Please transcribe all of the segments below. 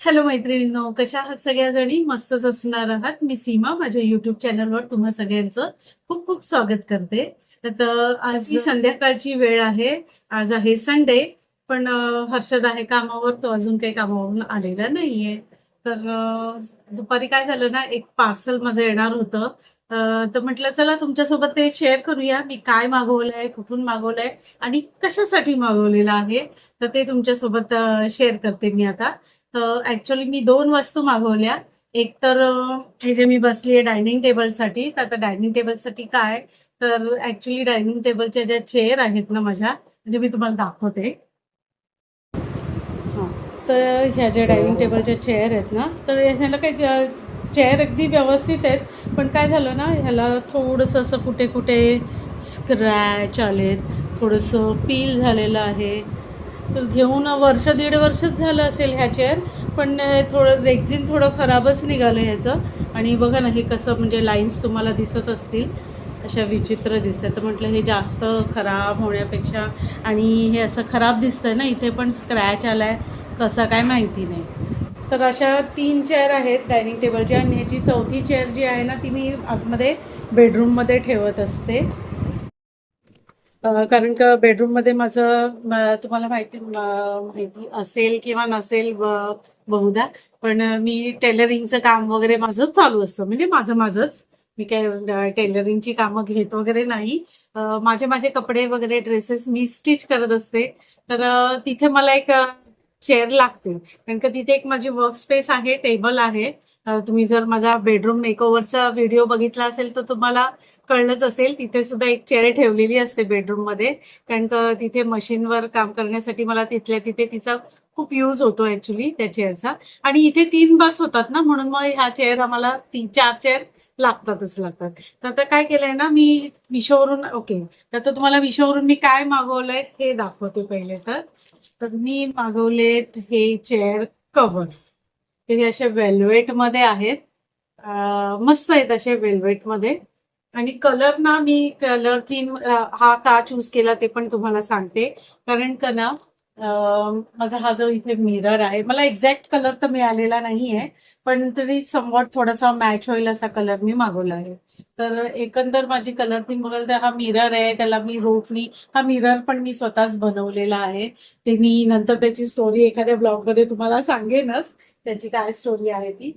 Hello मैत्रिणींनो कशा आहात सगळ्याजणी? मस्तच असणार आहात. मी सीमा माझ्या युट्यूब चॅनलवर तुम्हा सगळ्यांचं खूप खूप स्वागत करते. तर आज ही संध्याकाळची वेळ आहे. आज आहे संडे पण हर्षद आहे कामावर तो अजून काही कामावरून आलेला नाहीये. तर दुपारी काय झालं ना एक पार्सल माझं येणार होतं. तर म्हटलं चला तुमच्यासोबत ते शेअर करूया. मी काय मागवलंय कुठून मागवलंय आणि कशासाठी मागवलेलं आहे? तर ते तुमच्यासोबत शेअर करते मी आता. ऍक्च्युली मी दोन वस्तू मागवल्या. एक तर हे जे मी बसली आहे डायनिंग टेबलसाठी तर आता डायनिंग टेबलसाठी काय? तर ऍक्च्युली डायनिंग टेबलच्या ज्या चेअर आहेत ना माझ्या म्हणजे मी तुम्हाला दाखवते. तर ह्या ज्या डायनिंग टेबलच्या चेअर आहेत ना तर ह्याला काही चेअर अगदी व्यवस्थित आहेत पण काय झालं ना ह्याला थोडंसं असं कुठे कुठे स्क्रॅच आलेत थोडंसं पील झालेलं आहे. तर घेऊन वर्ष दीड वर्षच झालं असेल ह्या चेअर पण थोडं रेक्झिन थोडं खराबच निघालं ह्याचं. आणि बघा ना हे कसं म्हणजे लाईन्स तुम्हाला दिसत असतील अशा विचित्र दिसतात. तर म्हटलं हे जास्त खराब होण्यापेक्षा आणि हे असं खराब दिसतंय ना इथे पण स्क्रॅच आला आहे कसं काय माहिती नाही. तर अशा तीन चेअर आहेत डायनिंग टेबलच्या आणि ह्याची चौथी चेअर जी आहे ना ती मी आतमध्ये बेडरूममध्ये ठेवत असते. कारण का बेडरूममध्ये माझं तुम्हाला माहिती माहिती असेल किंवा नसेल बहुधा पण मी टेलरिंगचं काम वगैरे माझं चालू असतं. म्हणजे माझं माझंच. मी काय टेलरिंगची कामं घेत वगैरे नाही. माझे माझे कपडे वगैरे ड्रेसेस मी स्टिच करत असते. तर तिथे मला एक चेअर लागते कारण का तिथे एक माझी वर्क स्पेस आहे टेबल आहे. तुम्ही जर माझा बेडरूम मेकओव्हरचा व्हिडिओ बघितला असेल तर तुम्हाला कळलंच असेल तिथे सुद्धा एक चेअर ठेवलेली असते बेडरूममध्ये. कारण का तिथे मशीनवर काम करण्यासाठी मला तिथल्या तिथे तिचा खूप यूज होतो ऍक्च्युली त्या चेअरचा आणि इथे तीन बस होतात ना म्हणून मग ह्या चेअर आम्हाला तीन चार चेअर लागतातच लागतात तर आता काय केलंय ना मी मिशोवरून ओके. तर आता तुम्हाला मिशोवरून मी काय मागवलंय हे दाखवते पहिले तर. तर मी मागवलेत हे चेअर कव्हर्स हे असे वेल्वेटमध्ये आहेत मस्त आहेत असे वेल्वेटमध्ये. आणि कलर ना मी कलर थीम हा का चूज केला ते पण तुम्हाला सांगते. कारण का ना माझा हा जो इथे मिरर आहे मला एक्झॅक्ट कलर तर मिळालेला नाहीये पण तरी समवॉट थोडासा मॅच होईल असा कलर मी मागवला आहे. तर एकंदर माझी कलर थीम बघाल तर हा मिरर आहे त्याला मी रोपनी हा मिरर पण मी स्वतःच बनवलेला आहे. ते मी नंतर त्याची स्टोरी एखाद्या ब्लॉगमध्ये तुम्हाला सांगेनच त्याची काय स्टोरी आहे ती.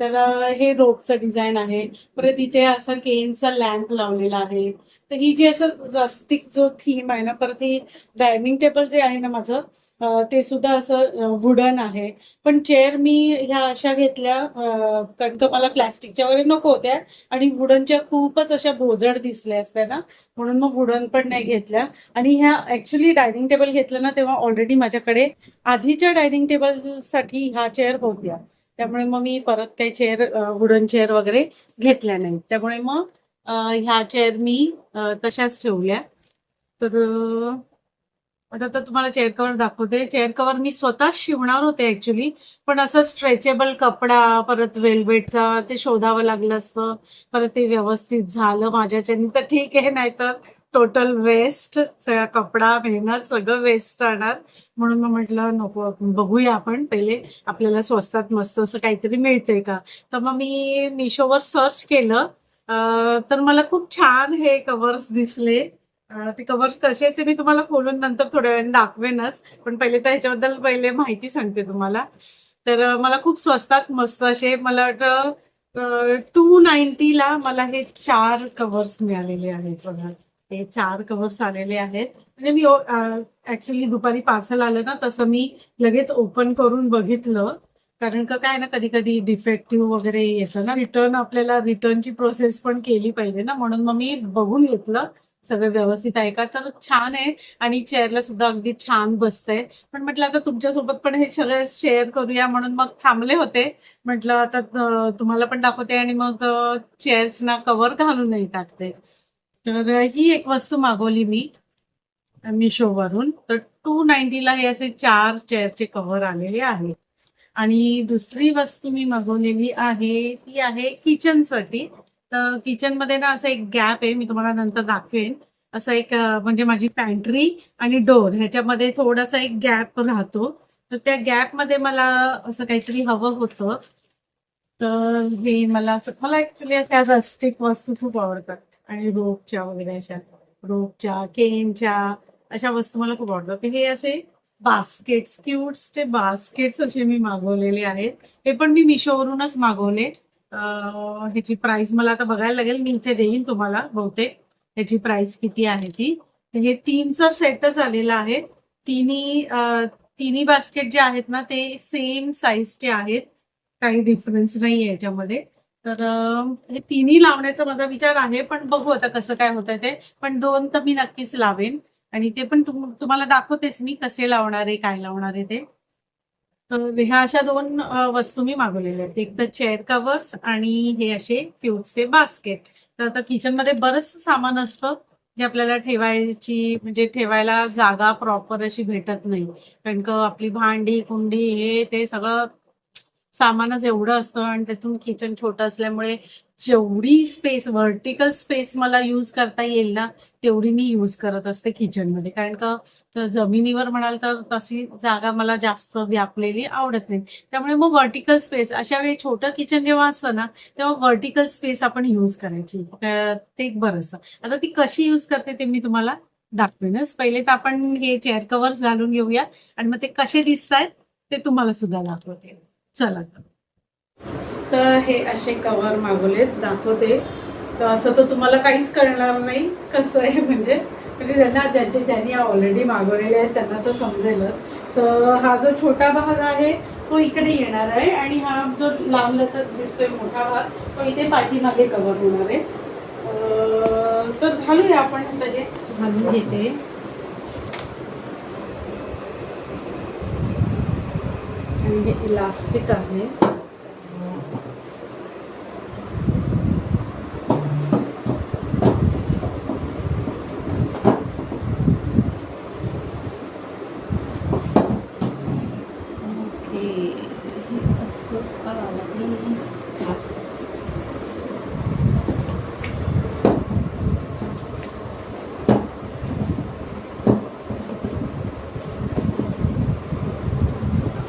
तर हे रोपचं डिझाईन आहे. परत इथे असं केनचा लॅम्प लावलेला आहे. तर ही जी असं रस्टिक जो थीम आहे ना परत ही डायनिंग टेबल जे आहे ना माझं ते सुद्धा असं वुडन आहे. पण चेअर मी ह्या अशा घेतल्या कारण का मला प्लॅस्टिकच्या वगैरे नको होत्या आणि वुडनच्या खूपच अशा भोजड दिसल्या असत्या ना म्हणून मग वुडन पण नाही घेतल्या. आणि ह्या ऍक्च्युली डायनिंग टेबल घेतलं ना तेव्हा ऑलरेडी माझ्याकडे आधीच्या डायनिंग टेबलसाठी ह्या चेअर होत्या. त्यामुळे मग मी परत काही चेअर वुडन चेअर वगैरे घेतल्या नाहीत. त्यामुळे मग ह्या चेअर मी तशाच ठेवल्या. तर आता तर तुम्हाला चेअर कवर दाखवते. चेअर कव्हर मी स्वतः शिवणार होते ऍक्च्युली पण असं स्ट्रेचेबल कपडा परत वेल्वेटचा ते शोधावं लागलं असतं. परत ते व्यवस्थित झालं माझ्याच्यानी. तर ठीक आहे नाहीतर टोटल वेस्ट सगळा कपडा मेहनत सगळं वेस्ट जाणार. म्हणून मग म्हटलं नको बघूया आपण. पहिले आपल्याला स्वस्तात मस्त असं काहीतरी मिळतंय का? तर मग मी मिशोवर सर्च केलं. तर मला खूप छान हे कवर्स दिसले. ते कवर्स कसे ते मी तुम्हाला खोलून नंतर थोड्या वेळाने दाखवेनच. पण पहिले तर ह्याच्याबद्दल पहिले माहिती सांगते तुम्हाला. तर मला खूप स्वस्तात मस्त असे मला वाटतं टू नाईन्टीला मला हे चार कवर्स मिळालेले आहेत बघा. हे चार कवर्स आलेले आहेत. म्हणजे मी ऍक्च्युली दुपारी पार्सल आलं ना तसं मी लगेच ओपन करून बघितलं. कारण का काय ना कधी कधी डिफेक्टिव्ह वगैरे येतं ना. रिटर्न आपल्याला रिटर्नची प्रोसेस पण केली पाहिजे ना. म्हणून मग मी बघून घेतलं. सगळं व्यवस्थित आहे का? तर छान आहे. आणि चेअरला सुद्धा अगदी छान बसतंय. पण म्हटलं आता तुमच्यासोबत पण हे सगळं शेअर करूया. म्हणून मग थांबले होते. म्हटलं आता तुम्हाला पण दाखवते. आणि मग चेअर्सना कव्हर घालूनही टाकते. तर ही एक वस्तू मागवली मी मिशोवरून. तर टू नाईन्टीला हे असे चार चेअरचे कव्हर आलेले आहेत. आणि दुसरी वस्तू मी मागवलेली आहे ती आहे किचनसाठी. तर किचनमध्ये ना असं एक गॅप आहे मी तुम्हाला नंतर दाखवेन. असं एक म्हणजे माझी पॅन्ट्री आणि डोर ह्याच्यामध्ये थोडासा एक गॅप राहतो. तर त्या गॅपमध्ये मला असं काहीतरी हवं होतं. तर हे मला मला ऍक्च्युली त्या रस्टिक वस्तू खूप आवडतात. आणि रोपच्या वगैरे अशा रोपच्या केनच्या अशा वस्तू मला खूप आवडतात. हे असे बास्केट्स क्यूट्सचे बास्केट्स असे मी मागवलेले आहेत. हे पण मी मिशोवरूनच मागवले. ह्याची प्राइस मला आता बघायला लागेल. मी इथे देईन तुम्हाला बहुतेक. ह्याची प्राइस किती आहे ती? हे तीनचा सेटच आलेला आहे. तिन्ही तिन्ही बास्केट जे आहेत ना ते सेम साईजचे आहेत. काही डिफरन्स नाही आहे याच्यामध्ये. तर हे तिन्ही लावण्याचा माझा विचार आहे पण बघू आता कसं काय होतंय ते. पण दोन तर मी नक्कीच लावेन. आणि ते पण तुम- तुम्हाला दाखवतेच मी कसे लावणार आहे काय लावणार आहे ते. ह्या अशा दोन वस्तू मी मागवलेल्या आहेत. एक तर चेअर कवर्स आणि हे असे क्यूटचे बास्केट तर आता किचनमध्ये बरंच सामान असतं जे आपल्याला ठेवायची म्हणजे ठेवायला जागा प्रॉपर अशी भेटत नाही. कारण का आपली भांडी कुंडी हे ते सगळं सामानच एवढं असतं आणि त्यातून किचन छोटं असल्यामुळे जेवढी स्पेस व्हर्टिकल स्पेस मला यूज करता येईल ना तेवढी मी यूज करत असते किचनमध्ये कारण का जमिनीवर म्हणाल तर तशी जागा मला जास्त व्यापलेली आवडत नाही. त्यामुळे मग व्हर्टिकल स्पेस अशा वेळी छोटं किचन जेव्हा असतं ना तेव्हा व्हर्टिकल स्पेस आपण यूज करायची. ते एक बरं असतं. आता ती कशी यूज करते ते मी तुम्हाला दाखवेनच पहिले तर आपण हे चेअर कवर्स घालून घेऊया आणि मग ते कसे दिसत आहेत ते तुम्हाला सुद्धा दाखवते. चला. तर. हे असे कवर मागवलेत दाखवते. तर असं तर तुम्हाला काहीच कळणार नाही कसं आहे म्हणजे म्हणजे ज्यांना ज्यांचे ज्यांनी ऑलरेडी मागवलेले आहेत त्यांना तर समजेलच. तर हा जो छोटा भाग आहे तो इकडे येणार आहे आणि हा जो लांबल्याचा दिसतोय मोठा भाग तो इथे पाठीमागे कव्हर होणार आहे. तर घालूया आपण आता हे. घालून घेते. हे इलास्टिक आहे ओके हे असं आहे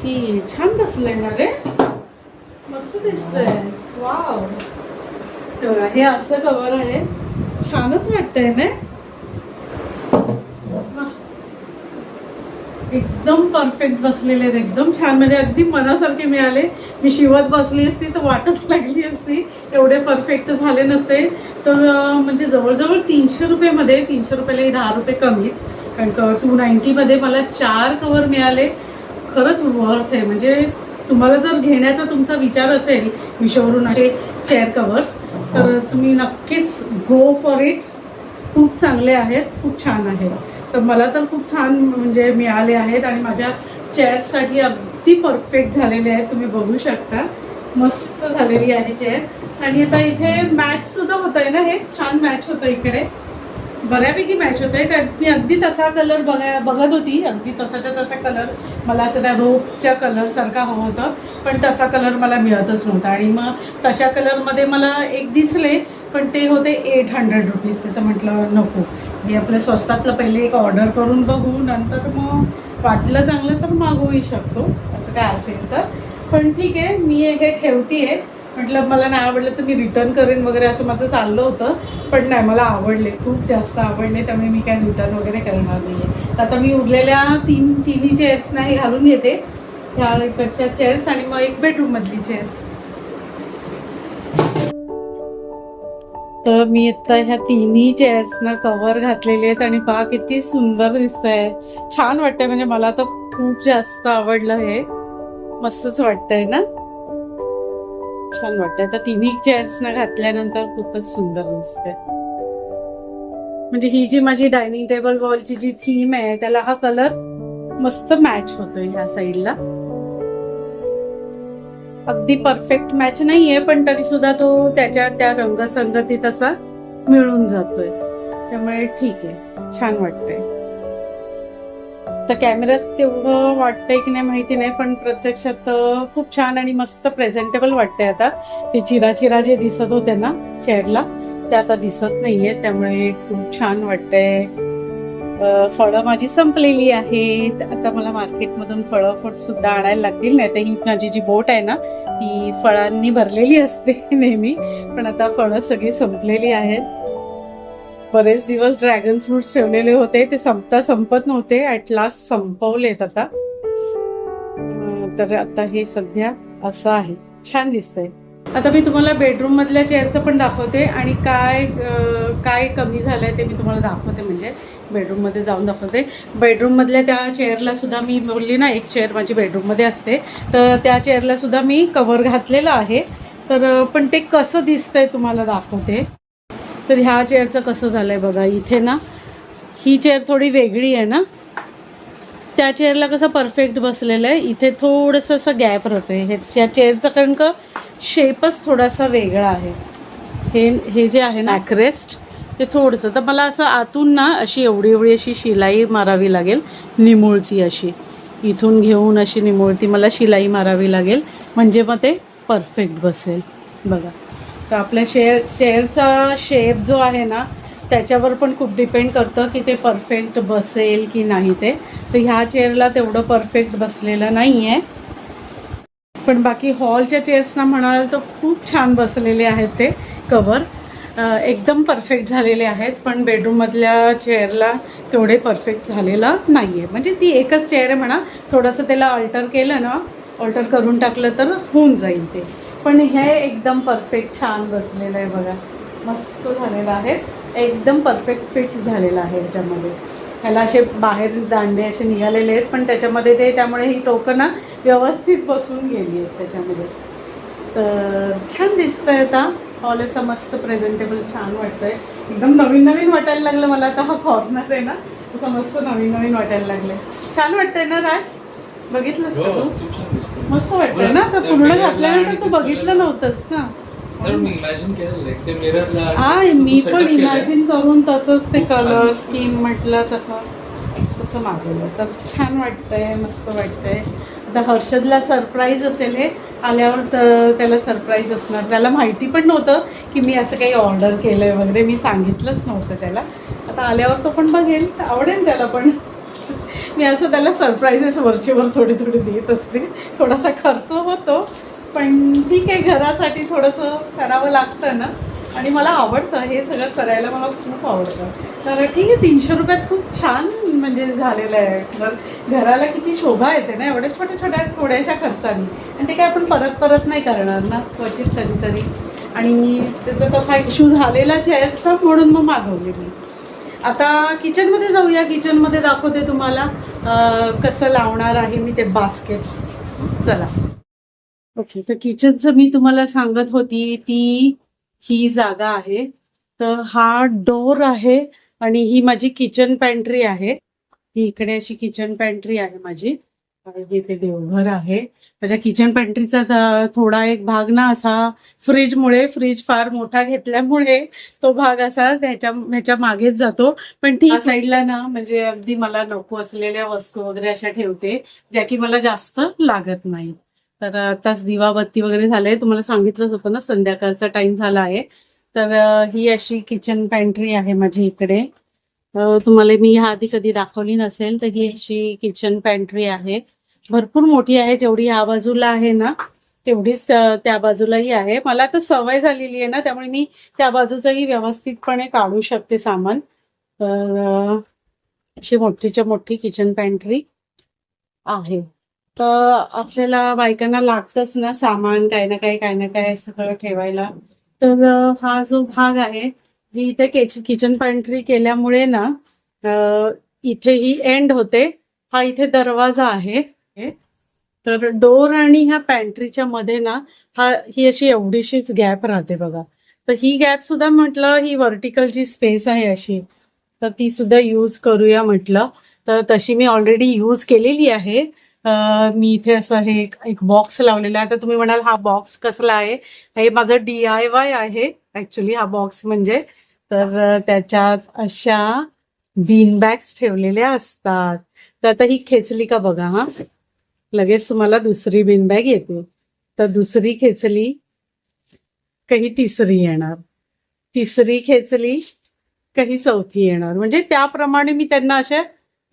की छान मस्त दिसतंय वाव तेव्हा हे असं कवर आहे. छानच वाटतंय ना एकदम परफेक्ट बसलेले आहेत एकदम छान. म्हणजे अगदी मनासारखे मिळाले. मी शिवत बसली असती तर वाटच लागली असती. एवढे परफेक्ट झाले नसते. तर म्हणजे जवळजवळ तीनशे रुपयेमध्ये तीनशे रुपयाला दहा रुपये कमीच. कारण का टू नाईन्टीमध्ये मला चार कवर मिळाले. खरंच वर्थ आहे. म्हणजे तुम्हाला जर घेण्याचा तुमचा विचार असेल मिशोवरून असे चेअर कवर्स तर तुम्ही नक्कीच गो फॉर इट खूप चांगले आहेत खूप छान आहेत. तर मला तर खूप छान म्हणजे मिळाले आहेत आणि माझ्या चेअर्ससाठी अगदी परफेक्ट झालेले आहेत. तुम्ही बघू शकता. मस्त झालेली आहे चेअर आणि आता इथे मॅच सुद्धा होत आहे ना हे? छान मॅच होतं इकडे. बऱ्यापैकी मॅच होत आहे कारण मी अगदी तसा कलर बघा बघत होती अगदी तसाच्या तसा कलर मला असं त्या रोपच्या कलरसारखा हवं होतं पण तसा कलर मला मिळतच नव्हता. आणि मग तशा कलरमध्ये मला एक दिसले पण ते होते एट हंड्रेड रुपीजचे तर म्हटलं नको. हे आपल्या स्वस्तातलं पहिले एक ऑर्डर करून बघू नंतर मग वाटलं चांगलं तर मागवूही शकतो असं काय असेल तर. पण ठीक आहे मी हे ठेवते आहे म्हटलं मला नाही आवडलं तर मी रिटर्न करेन वगैरे असं माझं चाललं होतं. पण नाही मला आवडले. खूप जास्त आवडले. त्यामुळे मी काय रिटर्न वगैरे करणार नाही आहे तर आता मी उरलेल्या तीन तिन्ही चेअर्स नाही घालून घेते. ह्या इकडच्या चेअर्स आणि मग एक बेडरूममधली चेअर तर मी आता ह्या तिन्ही चेअर्सना कव्हर घातलेले आहेत आणि पहा किती सुंदर दिसतंय. छान वाटतंय. म्हणजे मला तर खूप जास्त आवडलं हे. मस्तच वाटतंय ना? छान वाटतं तर तिन्ही चेअर्सना घातल्यानंतर खूपच सुंदर दिसते म्हणजे ही जी माझी डायनिंग टेबल वॉलची जी थीम आहे त्याला हा कलर मस्त मॅच होतोय ह्या साईडला अगदी परफेक्ट मॅच नाहीये पण तरी सुद्धा तो त्याच्या त्या रंगसंगतीत असा मिळून जातोय. त्यामुळे ठीक आहे. छान वाटतंय. तर कॅमेऱ्यात तेवढं वाटतंय की नाही माहिती नाही पण प्रत्यक्षात खूप छान आणि मस्त प्रेझेंटेबल वाटतंय आता. ते चिरा चिरा जे दिसत होते ना चेअरला ते आता दिसत नाहीये त्यामुळे खूप छान वाटतंय. फळं माझी संपलेली आहेत. आता मला मार्केटमधून फळं फळ सुद्धा आणायला लागतील नाही तर ही माझी जी बोट आहे ना ती फळांनी भरलेली असते नेहमी. पण आता फळं सगळी संपलेली आहेत. बरेच दिवस ड्रॅगन फ्रूट ठेवलेले होते. ते संपता संपत नव्हते. ऍट लास्ट संपवलेत आता. तर आता हे सध्या असं आहे. छान दिसतंय. आता मी तुम्हाला बेडरूम मधल्या चेअरचं पण दाखवते. आणि काय काय कमी झालंय ते मी तुम्हाला दाखवते. म्हणजे बेडरूममध्ये जाऊन दाखवते. बेडरूम मधल्या त्या चेअरला सुद्धा मी बोलली ना एक चेअर माझी बेडरूममध्ये असते. तर त्या चेअरला सुद्धा मी कवर घातलेलं आहे. तर पण ते कसं दिसतंय तुम्हाला दाखवते. तर ह्या चेअरचं कसं झालं आहे बघा इथे ना ही चेअर थोडी वेगळी आहे ना. त्या चेअरला कसं परफेक्ट बसलेलं आहे. इथे थोडंसं असं गॅप राहतंय. आहे या चेअरचं कारण का शेपच थोडासा वेगळा आहे. हे हे जे आहे ना ॲक्रेस्ट ते थोडंसं. तर मला असं आतून ना अशी एवढी एवढी अशी शिलाई मारावी लागेल. निमुळती अशी. इथून घेऊन अशी निमुळती मला शिलाई मारावी लागेल. म्हणजे मग ते परफेक्ट बसेल. बघा. तर आपल्या शेअर चेअरचा शेप जो आहे ना त्याच्यावर पण खूप डिपेंड करतं की ते परफेक्ट बसेल की नाही ते. तर ह्या चेअरला तेवढं परफेक्ट बसलेलं नाही आहे पण बाकी हॉलच्या चेअर्सना म्हणाल तर खूप छान बसलेले आहेत ते कवर एकदम परफेक्ट झालेले आहेत पण बेडरूममधल्या चेअरला तेवढे परफेक्ट झालेलं नाही आहे म्हणजे ती एकच चेअर आहे म्हणा थोडंसं त्याला अल्टर केलं ना अल्टर करून टाकलं तर होऊन जाईल ते. पण हे एकदम परफेक्ट छान बसलेलं आहे बघा. मस्त झालेलं आहे. एकदम परफेक्ट फिट झालेलं आहे याच्यामध्ये ह्याला असे बाहेर दांडे असे निघालेले आहेत पण त्याच्यामध्ये ते त्यामुळे ही टोकं व्यवस्थित बसून गेली आहेत त्याच्यामध्ये. तर छान दिसतं आहे आता. हॉल असा मस्त प्रेझेंटेबल छान वाटतं आहे एकदम नवीन नवीन वाटायला लागलं मला आता. हा कॉर्नर आहे ना. तसं मस्त नवीन नवीन वाटायला लागलं छान वाटतंय ना राज? बघितलंस का हो, तू दिसतं. मस्त वाटतंय ना तर पूर्ण घातल्यानंतर तू बघितलं नव्हतंस ना हा मी पण इमॅजिन करून तसंच ते कलर. स्कीम म्हटलं तसं तसं मागवलं. तर छान वाटतंय मस्त वाटतंय. आता हर्षदला सरप्राईज असेल हे. आल्यावर तर त्याला सरप्राईज असणार. त्याला माहिती पण नव्हतं की मी असं काही ऑर्डर केलं आहे वगैरे. मी सांगितलंच नव्हतं त्याला. आता आल्यावर तो पण बघेल. आवडेल त्याला पण. मी असं त्याला सरप्राईजेस वरचेवर थोडे थोडे देत असते. थोडासा खर्च होतो पण ठीक आहे घरासाठी थोडंसं करावं लागतं ना. आणि मला आवडतं हे सगळं करायला मला खूप आवडतं. तर ठीक आहे तीनशे रुपयात खूप छान म्हणजे झालेलं आहे. तर घराला किती शोभा येते ना एवढ्या छोट्या छोट्या थोड्याशा खर्चाने. आणि ते काय आपण परत परत नाही करणार ना क्वचित कधीतरी. आणि त्याचा तसा इश्यू झालेला चेअर्सचा म्हणून मग मागवले मी. आता किचनमध्ये जाऊया. किचनमध्ये दाखवते तुम्हाला कसं लावणार आहे मी ते बास्केट्स चला. ओके तर किचनचं मी तुम्हाला सांगत होती ती ही जागा आहे. तर हा डोर आहे आणि ही माझी किचन पॅन्ट्री आहे. ही इकडे अशी किचन पॅन्ट्री आहे माझी. इथे देवघर आहे. माझ्या किचन पॅन्ट्रीचा थोडा एक भाग ना असा फ्रीजमुळे फ्रीज फार मोठा घेतल्यामुळे तो भाग असा त्याच्या ह्याच्या मागेच जातो. पण ठीक साईडला ना म्हणजे अगदी मला नको असलेल्या वस्तू वगैरे अशा ठेवते ज्या की मला जास्त लागत नाही. तर आताच दिवाबत्ती वगैरे झाले तुम्हाला सांगितलंच होतं ना संध्याकाळचा टाइम झाला आहे. तर ही अशी किचन पॅन्ट्री आहे माझी इकडे. तुम्हाला मी ह्या आधी कधी दाखवली नसेल तर ही अशी किचन पॅन्ट्री आहे. भरपूर मोठी आहे जेवढी या बाजूला आहे ना तेवढीच त्या बाजूलाही आहे. मला आता सवय झालेली आहे ना त्यामुळे मी त्या बाजूचंही व्यवस्थितपणे काढू शकते सामान. तर अशी मोठीच्या मोठी किचन पॅन्ट्री आहे. तर आपल्याला बायकांना लागतंच ना सामान काय ना काय काय ना काय सगळं ठेवायला. तर हा जो भाग आहे ही इथे किचन पॅन्ट्री केल्यामुळे ना इथे ही एंड होते. हा इथे दरवाजा आहे. तर डोर आणि ह्या पॅन्ट्रीच्या मध्ये ना हा ही अशी एवढीशीच गॅप राहते बघा. तर ही गॅप सुद्धा म्हटलं ही व्हर्टिकल जी स्पेस आहे अशी तर ती सुद्धा यूज करूया म्हटलं. तर तशी मी ऑलरेडी यूज केलेली आहे. मी इथे असं हे एक- बॉक्स लावलेला आहे. तर तुम्ही म्हणाल हा बॉक्स कसला आहे? हे माझं डी आय वाय आहे ऍक्च्युली हा बॉक्स म्हणजे. तर त्याच्यात अशा बीन बॅग्स ठेवलेल्या असतात. तर आता ही खेचली का बघा हा? लगेच तुम्हाला दुसरी बिनबॅग येतो. येते तर दुसरी खेचली काही तिसरी येणार. तिसरी खेचली काही चौथी येणार. म्हणजे त्याप्रमाणे मी त्यांना अशा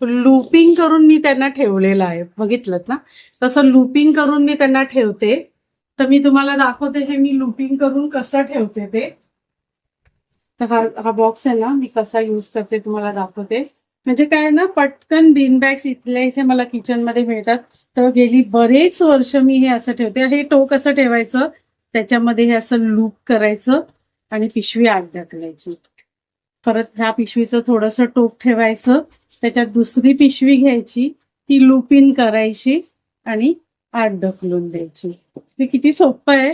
लूपिंग करून मी त्यांना ठेवलेलं आहे. बघितलं ना? तसं लूपिंग करून मी त्यांना ठेवते. तर मी तुम्हाला दाखवते हे मी लूपिंग करून कसं ठेवते ते. तर हा हा बॉक्स आहे ना? मी कसा यूज करते तुम्हाला दाखवते. म्हणजे काय आहे ना? पटकन बिन बॅग्स इथल्या इथे मला किचनमध्ये मिळतात. तर गेली बरेच वर्ष मी हे असं ठेवते. हे टोक असं ठेवायचं त्याच्यामध्ये हे असं लूप करायचं आणि पिशवी आत ढकलायची. परत ह्या पिशवीचं थोडंसं टोक ठेवायचं त्याच्यात दुसरी पिशवी घ्यायची ती लूप इन करायची आणि आत ढकलून द्यायची. ते किती सोपं आहे.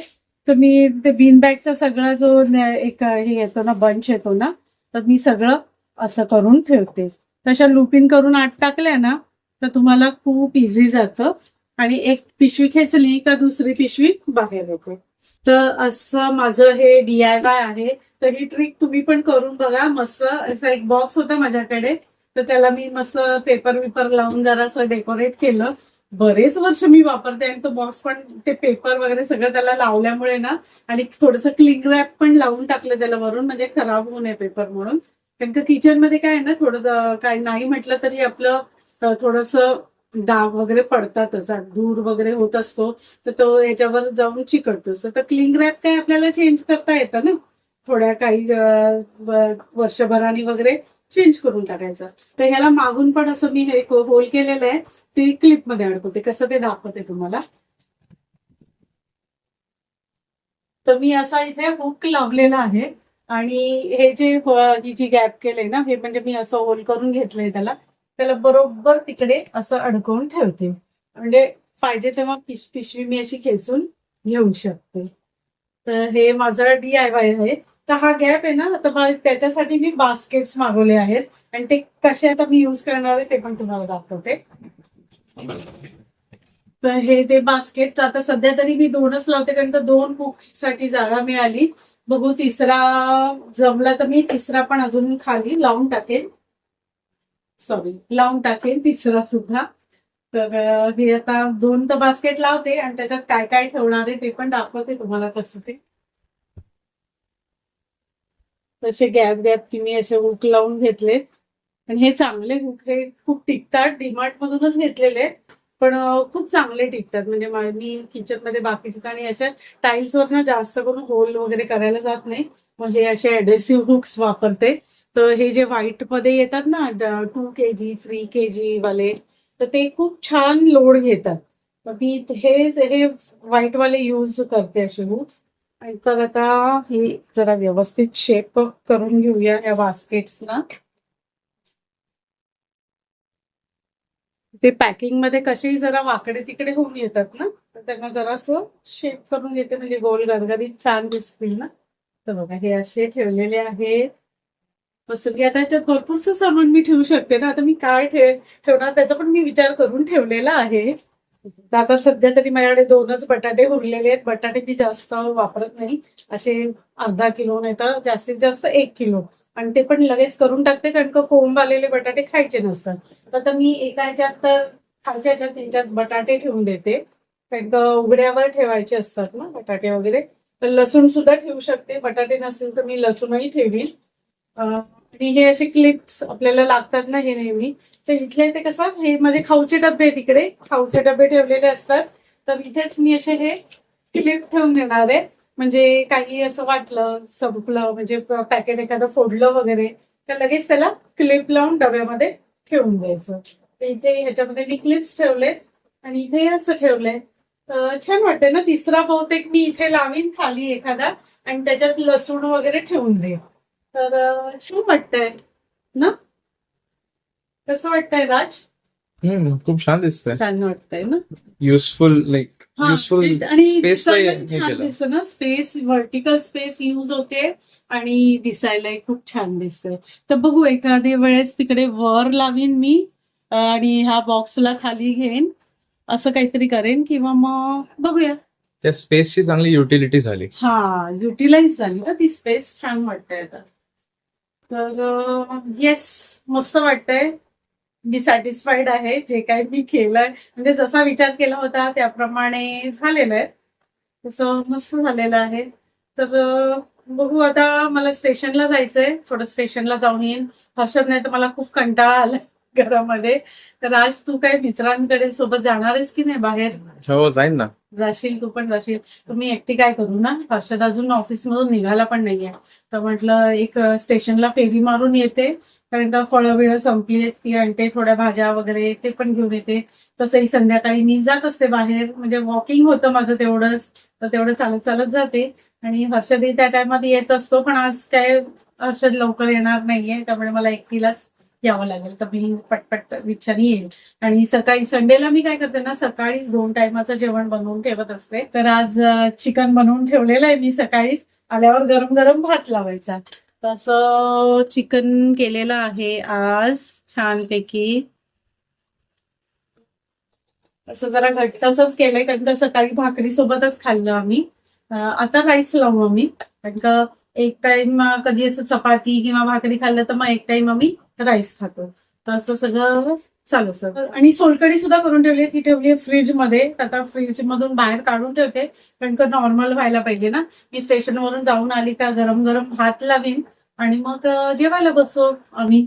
तर मी ते बीन बॅगचा सगळा जो एक हे येतो ना बंच येतो ना तर मी सगळं असं करून ठेवते. तशा लुपिन करून आत टाकल्या ना तर तुम्हाला खूप इझी जातं. आणि एक पिशवी खेचली का दुसरी पिशवी बाहेर येते. तर असं माझं हे डीआयवाय आहे. तर ही ट्रिक तुम्ही पण करून बघा. मस्त असा एक बॉक्स होता माझ्याकडे. तर त्याला मी मस्त पेपर विपर लावून जरासं डेकोरेट केलं. बरेच वर्ष मी वापरते आणि तो बॉक्स पण ते पेपर वगैरे सगळं त्याला लावल्यामुळे ना आणि थोडंसं क्लिंग रॅप पण लावून टाकलं त्याला वरून म्हणजे खराब होऊ नये पेपर म्हणून. कारण का किचनमध्ये काय आहे ना थोडं काय नाही म्हटलं तरी आपलं थोडस डाग वगैरे पडतातच धूर वगैरे होत असतो तर तो याच्यावर जाऊन चिकटतो. तर क्लिंग रॅप काय आपल्याला चेंज करता येतं ना? थोड्या काही अं, वर्षभराने वगैरे चेंज करून टाकायचं. तर ह्याला मागून पण असं मी हे होल केलेलं आहे ते क्लिपमध्ये अडकवते. कसं ते दाखवते तुम्हाला. तर मी असा इथे हुक लावलेला आहे. आणि हे जे ही जी गॅप केले ना हे म्हणजे मी असं होल करून घेतलंय त्याला. त्याला बरोबर तिकडे असं अडकवून ठेवते. म्हणजे पाहिजे तेव्हा पिश पिशवी मी अशी खेचून घेऊ शकते. तर हे माझं डी आय वाय आहे. तर हा गॅप आहे ना तर त्याच्यासाठी मी बास्केट्स मागवले आहेत. आणि ते कसे आता मी युज करणार आहे ते पण तुम्हाला दाखवते. तर हे ते बास्केट आता सध्या तरी मी दोनच लावते कारण तर दोन बुकसाठी जागा मिळाली. बघू तिसरा जमला तर मी तिसरा पण अजून खाली लावून टाकेन. सॉरी लावून टाकेन तिसरा सुद्धा. तर हे आता दोन तर बास्केट लावते आणि त्याच्यात काय काय ठेवणार आहे ते पण दाखवते तुम्हाला कसं ते. तसे गॅप गॅप मी असे हुक लावून घेतलेत आणि हे चांगले हुक हे खूप टिकतात. डीमार्ट मधूनच घेतलेले. पण खूप चांगले टिकतात. म्हणजे मी किचनमध्ये बाकी ठिकाणी अशा टाईल्स वर ना जास्त करून होल वगैरे करायला जात नाही. मग हे असे अडेसिव्ह हुक्स वापरते. तर हे जे व्हाईटमध्ये येतात ना टू के जी थ्री के जी वाले तर ते खूप छान लोड घेतात. मग मी हे हे व्हाईट वाले यूज करते असे बुक्स आणि तर आता हे जरा व्यवस्थित शेप करून घेऊया या बास्केट्सना ते पॅकिंगमध्ये कसेही जरा वाकडे तिकडे होऊन येतात ना तर त्यांना जरासं शेप करून घेते म्हणजे गोल गरगरीत छान दिसतील ना. तर बघा हे असे ठेवलेले आहेत. मस्त. की आता याच्यात भरपूरच सामान मी ठेवू शकते ना. आता मी काय ठेव ठेवणार त्याचा पण मी विचार करून ठेवलेला आहे. तर आता सध्या तरी माझ्याकडे दोनच बटाटे उरलेले आहेत. बटाटे मी जास्त वापरत नाही. असे अर्धा किलो नाही तर जास्तीत जास्त एक किलो. आणि ते पण लगेच करून टाकते कारण का कोंब आलेले बटाटे खायचे नसतात. तर आता मी एका ह्याच्यात तर खालच्या ह्याच्यात त्याच्यात बटाटे ठेवून देते. कारण का उघड्यावर ठेवायचे असतात ना बटाटे वगैरे. तर लसूण सुद्धा ठेवू शकते. बटाटे नसतील तर मी लसूणही ठेवीन. आणि हे असे क्लिप्स आपल्याला लागतात ना हे नेहमी. तर इथले ते कसं हे माझे खाऊचे डबे तिकडे खाऊचे डबे ठेवलेले असतात. तर इथेच मी असे हे क्लिप ठेवून देणार आहे. म्हणजे काही असं वाटलं संपलं म्हणजे पॅकेट एखादं फोडलं वगैरे तर लगेच त्याला क्लिप लावून डब्यामध्ये ठेवून द्यायचं. तर इथे ह्याच्यामध्ये मी क्लिप्स ठेवले आणि इथे असं ठेवलंय. छान वाटतंय ना तिसरा बहुतेक मी इथे लावीन खाली एखादा आणि त्याच्यात लसूण वगैरे ठेवून देईन. तर छान वाटतंय ना? कसं वाटतंय राज? हम्म खूप छान दिसतंय. छान वाटतंय ना? युजफुल लाईक हा, युजफुल आणि स्पेस दिसायला छान केलं. दिसतं ना? स्पेस व्हर्टिकल स्पेस यूज होते आणि दिसायलाही खूप छान दिसतंय. तर बघू एखाद्या वेळेस तिकडे वर लावीन मी अं, आणि ह्या बॉक्सला खाली घेईन. असं काहीतरी करेन किंवा मग बघूया. त्या स्पेसची चांगली युटिलिटी झाली. हा युटिलाइज झाली ना ती स्पेस छान वाटतंय आता. तर येस मस्त वाटतंय. मी सॅटिस्फाईड आहे. जे काही मी केलंय. म्हणजे जसा विचार केला होता त्याप्रमाणे झालेलं आहे. तसं मस्त झालेलं आहे. तर बघू आता मला स्टेशनला जायचंय. थोडं स्टेशनला जाऊन येईन. हर्षद नाही तर मला खूप कंटाळा आलाय घरामध्ये. तर आज तू काय मित्रांकडे सोबत जाणार आहेस की नाही बाहेर? हो जाईन ना. जाशील तू पण जाशील. तुम्ही एकटी काय करू ना? हर्षद अजून ऑफिसमधून निघाला पण नाहीये. तर म्हटलं एक स्टेशनला फेरी मारून येते. कारण का फळं बिळं संपली आहेत ती आणते थोड्या भाज्या वगैरे ते पण घेऊन येते. तसंही संध्याकाळी मी जात असते बाहेर. म्हणजे वॉकिंग होतं माझं तेवढंच. तर तेवढं चालत चालत जाते. आणि हर्षदही त्या टायमात येत असतो पण आज काय हर्षद लवकर येणार नाहीये. त्यामुळे मला एकटीलाच यावं लागेल. तर मी पटपट विचारी येईल. आणि सकाळी संडेला मी काय करते ना सकाळीच दोन टायमाचं जेवण बनवून ठेवत असते. तर आज चिकन बनवून ठेवलेलं आहे मी सकाळीच. आल्यावर गरम गरम भात लावायचा. तसं चिकन केलेलं आहे आज छानपैकी. असं जरा घट्टसच केलंय कारण का सकाळी भाकरी सोबतच खाल्लं आम्ही. आता राईस लावू आम्ही. कारण का एक टाइम कधी असं चपाती किंवा भाकरी खाल्लं तर मग एक टाइम आम्ही राईस खातो. तर असं सगळं चालू सर आणि सोलकडी सुद्धा करून ठेवली ती ठेवली फ्रीजमध्ये आता फ्रीज मधून बाहेर काढून ठेवते. कारण का नॉर्मल व्हायला पाहिजे ना. मी स्टेशनवरून जाऊन आली का गरम गरम भात लावीन. आणि मग जेवायला बसो आम्ही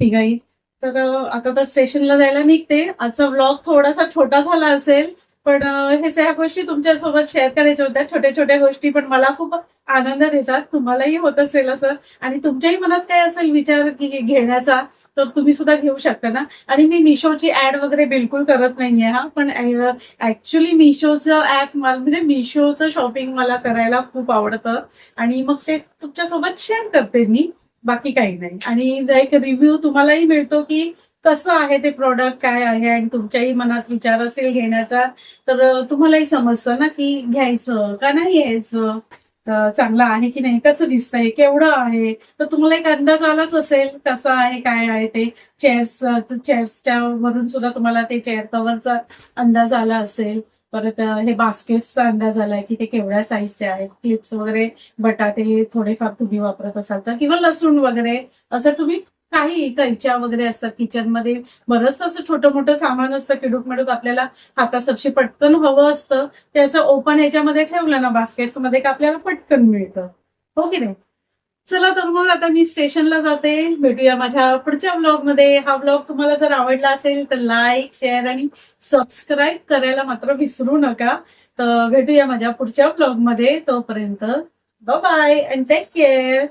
तिघाई तर आता तर स्टेशनला जायला निघते. आजचा व्लॉग थोडासा छोटा झाला असेल. पण हे सगळ्या गोष्टी तुमच्यासोबत शेअर करायच्या होत्या. छोट्या छोट्या गोष्टी पण मला खूप आनंद देतात. तुम्हालाही होत असेल असं. आणि तुमच्याही मनात काय असेल विचार की घेण्याचा तर तुम्ही सुद्धा घेऊ शकता ना? आणि मी मिशोची ऍड वगैरे बिलकुल करत नाहीये हा. पण ऍक्च्युली मिशोचं ऍप मला म्हणजे मिशोचं शॉपिंग मला करायला खूप आवडतं. आणि मग ते तुमच्यासोबत शेअर करते मी. बाकी काही नाही. आणि एक रिव्ह्यू तुम्हालाही मिळतो की कसं आहे ते प्रॉडक्ट काय आहे आणि तुमच्याही मनात विचार असेल घेण्याचा तर तुम्हालाही समजतं ना की घ्यायचं का नाही घ्यायचं? चांगलं आहे की नाही? कसं दिसतंय? केवढं आहे? तर तुम्हाला एक अंदाज आलाच असेल कसं आहे काय आहे ते. चेअर्स चेअर्सच्या वरून सुद्धा तुम्हाला ते चेअर कव्हरचा अंदाज आला असेल. परत हे बास्केट्सचा अंदाज आलाय की ते केवढ्या साईजचे आहेत? क्लिप्स वगैरे बटाटे थोडेफार तुम्ही वापरत असाल तर. किंवा लसूण वगैरे असं तुम्ही काही कैच्या वगैरे असतात किचनमध्ये बरंच असं छोटं मोठं सामान असतं किडूक मिडूक आपल्याला हातासाठी पटकन हवं असतं. ते असं ओपन याच्यामध्ये ठेवलं ना बास्केट्समध्ये का आपल्याला पटकन मिळतं. हो की नाही? चला तर मग आता मी स्टेशनला जाते. भेटूया माझ्या पुढच्या ब्लॉगमध्ये हा ब्लॉग तुम्हाला जर आवडला असेल तर लाईक शेअर आणि सबस्क्राईब करायला मात्र विसरू नका. तर भेटूया माझ्या पुढच्या ब्लॉगमध्ये तोपर्यंत. तोपर्यंत बाय अँड टेक केअर